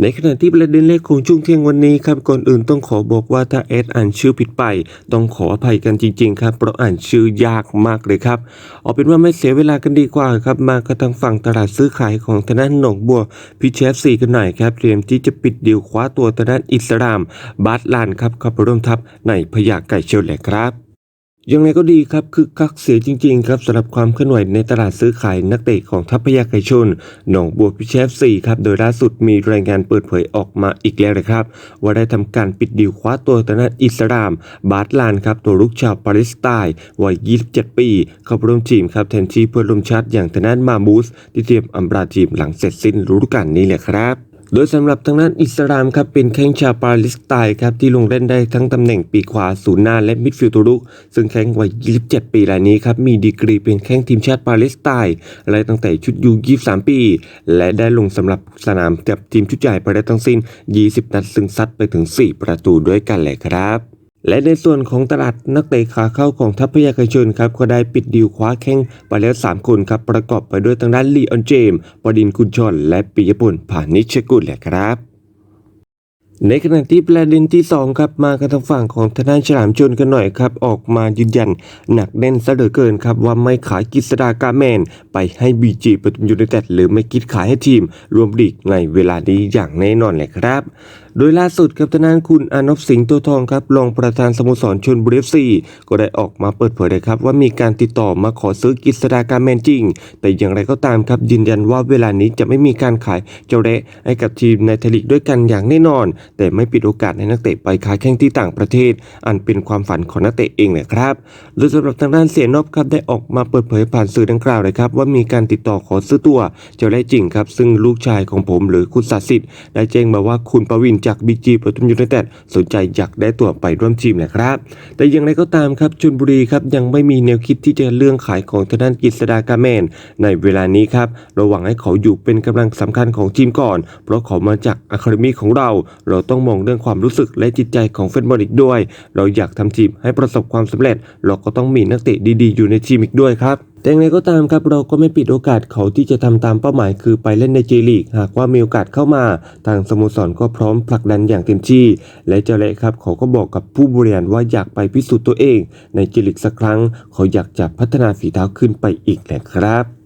ในขณะที่ประเด็นแรกของช่วงเที่ยงวันนี้ครับก่อนอื่นต้องขอบอกว่าถ้าเอสอ่านชื่อผิดไป ต้องขออภัยกันจริง ๆ ครับ เพราะอ่านชื่อยากมากเลยครับเอาเป็นว่าไม่เสียเวลากันดีกว่าครับมากระทางฝั่งตลาดซื้อขายของทางด้านหนองบัวพิเชฟซีกันหน่อยครับเตรียมที่จะปิดดีลคว้าตัวทางด้านอิสลาม บาสลานครับเข้าปร่วมทัพในพยาไก่เชลแหละครับ ยังไงก็ดีครับคือคักเสียจริงๆครับสำหรับความเคลื่อนไหวในตลาดซื้อขายนักเตะของทัพพยาไกชน หนองบัวพิเชฟซีครับโดยล่าสุดมีรายงานเปิดเผยออกมาอีกแล้วนะครับ ว่าได้ทำการปิดดีลคว้าตัวทางด้านอิสลาม บาสลานครับตัวลูกชาวปาเลสไตน์วัย 27 ปี เข้าร่วมทีมครับแทนที่เพื่อนร่วมชาติอย่างทางด้านมามูส ที่เตรียมอำลาทีมหลังเสร็จสิ้นฤดูกาลนี้แหละครับ โดยสำหรับทางด้านอิสรามครับเป็นแข้งชาวปาเลสไตน์ครับที่ลงเล่นได้ทั้งตำแหน่งปีกขวาศูนย์หน้าและมิดฟิลด์ตัวรุก ซึ่งแข้งวัย 27 ปีรายนี้ครับมีดีกรีเป็นแข้งทีมชาติปาเลสไตน์และตั้งแต่ชุดยู 23 ปี และได้ลงสำหรับสนามกับทีมชุดใหญ่ไปได้ทั้งสิ้น 20 นัดซึ่งซัดไปถึง 4 ประตูด้วยกันเลยครับ และในส่วนของตลาดนักเตะขาเข้าของทัพพยาไกชนครับก็ได้ปิดดีลคว้าแข้งไปแล้ว 3 คนครับประกอบไปด้วยทางด้านลีออนเจมส์ปดินกุญชนและปิยพลผ่านิชกุลแหละครับ ในขณะที่ประเด็นที่ 2 ครับมากันทางฝั่งของทางด้านฉลามชนกันหน่อยครับ ออกมายืนยัน หนักแน่นซะเหลือเกินครับ ว่าไม่ขายกิษดากาแมน ไปให้บีจีปทุมยูไนเต็ดหรือไม่คิดขายให้ทีม รวมลีกในเวลานี้อย่างแน่นอนเลยครับ โดยล่าสุดครับทางด้านคุณอนพสิงห์ตัวทองครับรองประธานสโมสรชนบุรีเอฟซีก็ได้ออกมาเปิดเผยเลยครับ ว่ามีการติดต่อมาขอซื้อกิษดากาแมนจริง แต่อย่างไรก็ตามครับยืนยันว่าเวลานี้จะไม่มีการขายเจ้าเระให้กับทีมในไทยลีกด้วยกันอย่างแน่นอนแต่ไม่ปิดโอกาสให้นักเตะไปค้าแข่งที่ต่างประเทศ อันเป็นความฝันของนักเตะเองแหละครับโดยสำหรับทางด้านเสียนบครับได้ออกมาเปิดเผยผ่านสื่อดังกล่าวเลยครับว่ามีการติดต่อขอซื้อตัวเจ้าเระจริงครับ ซึ่งลูกชายของผมหรือคุณศาสิทธิ์ได้แจ้งมาว่าคุณประวินจากบีจีปทุมยูไนเต็ดสนใจอยากได้ตัวไปร่วมทีมแหละครับ แต่อย่างไรก็ตามครับชลบุรีครับยังไม่มีแนวคิดที่จะเรื่องขายของทางด้านกฤษดากาแมน ในเวลานี้ครับเระหวังให้เขาอยู่เป็นกำลังสำคัญของทีมก่อน เพราะเขามาจากอะคาเดมีของเราเราต้องมองเรื่องความรู้สึกและจิตใจของแฟนบอลอีกด้วย เราอยากทำทีมให้ประสบความสำเร็จ เราก็ต้องมีนักเตะดีๆ อยู่ในทีมอีกด้วยครับแต่อย่างไรก็ตามครับเราก็ไม่ปิดโอกาสเขาที่จะทำตามเป้าหมายคือไปเล่นในเจลีกหากว่ามีโอกาสเข้ามา ทางสโมสรก็พร้อมผลักดันอย่างเต็มที่ และเจ้าเละครับเขาก็บอกกับผู้บริหารว่าอยากไปพิสูจน์ตัวเอง ในเจลีกสักครั้ง เขาอยากจะพัฒนาฝีเท้าขึ้นไปอีกแหละครับ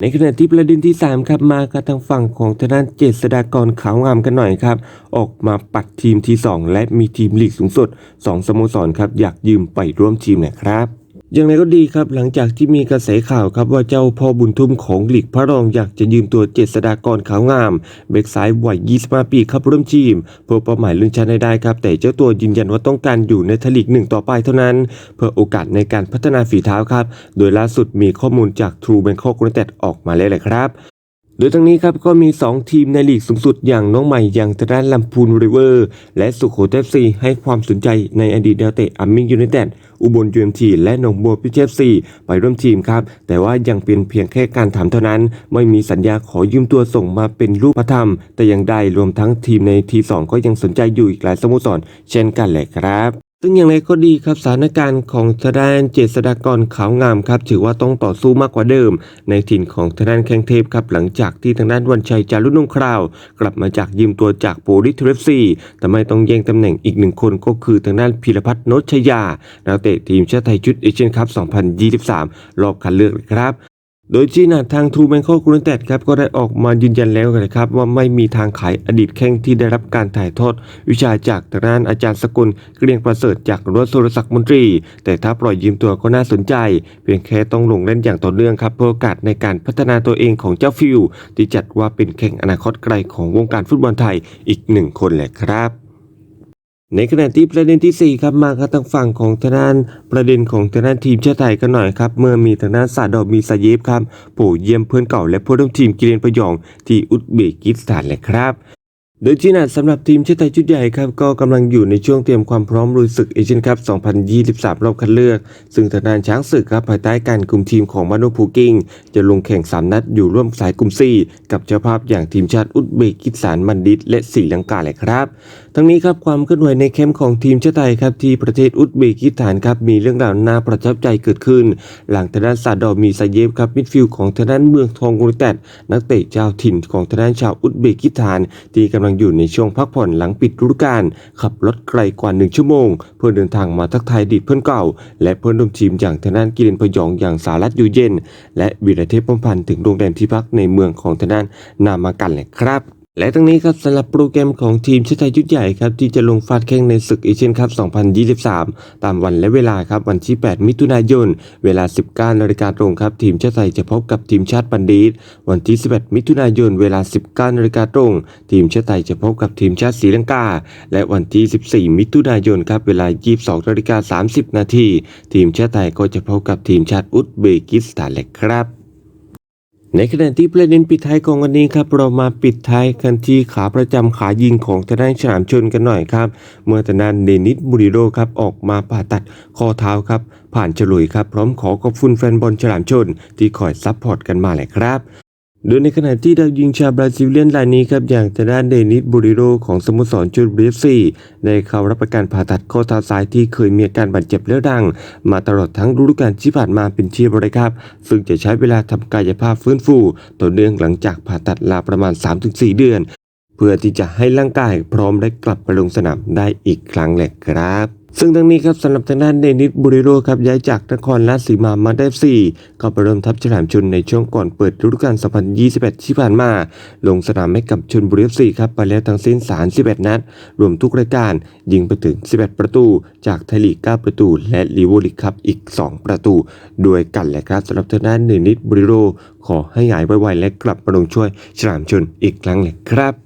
ในขณะที่ประเด็นที่ 3 ครับมากันทางฝั่งของทางด้านเจษฎากรขาวงามกันหน่อยครับ ออกมาปัดทีมที่ 2 และมีทีมลีกสูงสุด 2สโมสรครับอยากยืมไปร่วมทีมนะครับ อย่างไรก็ดีครับหลังจากที่มีกระแสข่าวครับว่าเจ้าพ่อบุญทุ่มของหลีกพระรองอยากจะยืมตัวเจษฎากรขาวงาม เบกซ้ายวัย 25 ปีครับร่วมทีมเพื่อเป้าหมายลุ้นชนะได้ครับ แต่เจ้าตัวยืนยันว่าต้องการอยู่ในทลีกหนึ่งต่อไปเท่านั้น เพื่อโอกาสในการพัฒนาฝีเท้าครับ โดยล่าสุดมีข้อมูลจาก True Bangkok United ออกมาแล้วแหละครับ โดยทั้งนี้ครับก็มี 2 ทีมในลีกสูงสุดอย่างน้องใหม่อย่างทางด้านลำพูนริเวอร์ และสุโขทัยซีให้ความสนใจในอดีตดาวเตะอามิงยูไนเต็ดอุบลยูเอ็มทีและหนองบัวพิเชฟซีไปร่วมทีมครับ แต่ว่ายังเป็นเพียงแค่การถามเท่านั้น ไม่มีสัญญาขอยืมตัวส่งมาเป็นรูปธรรม แต่ยังได้รวมทั้งทีมในทีสองก็ยังสนใจอยู่อีกหลายสโมสรเช่นกันแหละครับ ซึ่งอย่างไรก็ดีครับสถานการณ์ของทางด้านเจษฎากรขาวงามครับ ถือว่าต้องต่อสู้มากกว่าเดิม ในถิ่นของทางด้านแข้งเทพครับ หลังจากที่ทางด้านวันชัยจารุนงคราว กลับมาจากยืมตัวจากโปลิทเรฟซีแต่ไม่ต้องแย่งตำแหน่งอีกหนึ่งคนก็คือทางด้านพิรพัฒน์นชยา นักเตะทีมชาติไทยชุดเอเชียนคัพ 2023 รอบคัดเลือกครับ โดยจีนาทางทูแบงคอกยูไนเต็ดครับก็ได้ออกมายืนยันแล้วนะครับว่าไม่มีทางขายอดีตแข้งที่ได้รับการถ่ายทอด วิชาจากทางด้านอาจารย์สกุลเกรียงประเสริฐจากรถสุรศักดิ์มนตรี แต่ถ้าปล่อยยืมตัวก็น่าสนใจ เพียงแค่ต้องลงเล่นอย่างต่อเนื่องครับเพื่อโอกาสในการพัฒนาตัวเองของเจ้าฟิวที่จัดว่าเป็นแข่งอนาคตไกลของวงการฟุตบอลไทยอีกหนึ่งคนแหละครับ ในขณะที่ประเด็นที่ 4 ครับมาครับทางฝั่งของทางด้านประเด็นของทางด้านทีมชาติไทยกันหน่อยครับ เมื่อมีทางด้านซาดอมีซาเยฟครับโผเยี่ยมเพื่อนเก่าและผู้ร่วมทีมกิเลนประยองที่อุซเบกิสถานเลยครับ โดยที่นัดสำหรับทีมชาติไทยชุดใหญ่ครับก็กำลังอยู่ในช่วงเตรียมความพร้อมลุยศึกเอเชียนคัพ 2023 รอบคัดเลือก ซึ่งทางด้านช้างศึกครับภายใต้การคุมทีมของมาโนภูกิงจะลงแข่ง 3 นัดอยู่ร่วมสายกลุ่ม 4 กับเจ้าภาพอย่างทีมชาติอุซเบกิสถานมันดิสและศรีลังกาเลยครับ ทั้งนี้ครับความเคลื่อนไหวในแคมป์ของทีมชาติไทยครับที่ประเทศอุซเบกิสถานครับมีเรื่องราวน่าประทับใจเกิดขึ้น หลังทางด้านซาดอร์มีซาเยฟครับมิดฟิลด์ของทางด้านเมืองทองยูไนเต็ดนักเตะเจ้าถิ่นของทางด้านชาวอุซเบกิสถานที่กำลังอยู่ในช่วงพักผ่อนหลังปิดฤดูกาลขับรถไกลกว่า 1 ชั่วโมง เพื่อเดินทางมาทักทายดีดเพื่อนเก่า และเพื่อนร่วมทีมอย่างทนานกิเลนพยองอย่างสารัตอยู่เย็น และวีรเทพพมพันธ์ถึงโรงแรมที่พักในเมืองของทนานนามากันเลยครับ และทั้งนี้ครับสำหรับโปรแกรมของทีมชาติไทยชุดใหญ่ครับที่จะลงฟาดแข่งในศึกเอเชียนคัพ 2023 ตามวันและเวลาครับวันที่ 8 มิถุนายน เวลา 19นาฬิกาตรงครับทีมชาติไทยจะพบกับทีมชาติบันดีสวันที่ 11 มิถุนายน เวลา 19นาฬิกาตรง ทีมชาติไทยจะพบกับทีมชาติศรีลังกา และวันที่ 14 มิถุนายนครับเวลา 22นาฬิกา30 นาทีทีมชาติไทยก็จะพบกับทีมชาติอุซเบกิสถานเลยครับ ในขณะที่ประเด็นปิดท้ายของวันนี้ครับเรามาปิดท้ายกันที่ขาประจำขายิงของทนายฉลามชนกันหน่อยครับ เมื่อทนายเดนิสบูริโรครับออกมาผ่าตัดข้อเท้าครับ ผ่านฉลุยครับ พร้อมขอขอบคุณแฟนบอลฉลามชน ที่คอยซัพพอร์ตกันมาแหละครับ โดยในขณะที่ดาวยิงชาวบราซิลเลียนรายนี้ครับอย่างทางด้านเดนิสบูริโรของสโมสรจูบรีฟซีได้เข้ารับประกันผ่าตัดข้อเท้าซ้ายที่เคยมีอาการบาดเจ็บเรื้อรัง มาตลอดทั้งฤดูกาลที่ผ่านมาเป็นที่บริครับ ซึ่งจะใช้เวลาทำกายภาพฟื้นฟูต่อเนื่องหลังจากผ่าตัดลาประมาณ 3-4 เดือน เพื่อที่จะให้ร่างกายพร้อมและกลับไปลงสนามได้อีกครั้งแหละครับ ซึ่งทั้งนี้ครับสำหรับทางด้านเดนิสบูริโรครับย้ายจากนครราชสีมามาได้สี่เข้าไปริ่มทัพฉลามชนในช่วงก่อนเปิดฤดูกาล 2021 ที่ผ่านมา ลงสนามให้กับชนบุรีเอฟซีครับไปแล้วทั้งสิ้น 31 นัด รวมทุกรายการ ยิงไปถึง 11 ประตู จากไทยลีก 9 ประตู และลีโวลิกครับอีก 2 ประตู ด้วยกันแหละครับสำหรับทางด้านเดนิสบูริโรขอให้หายไวๆและกลับมาลงช่วยฉลามชนอีกครั้งเลยครับ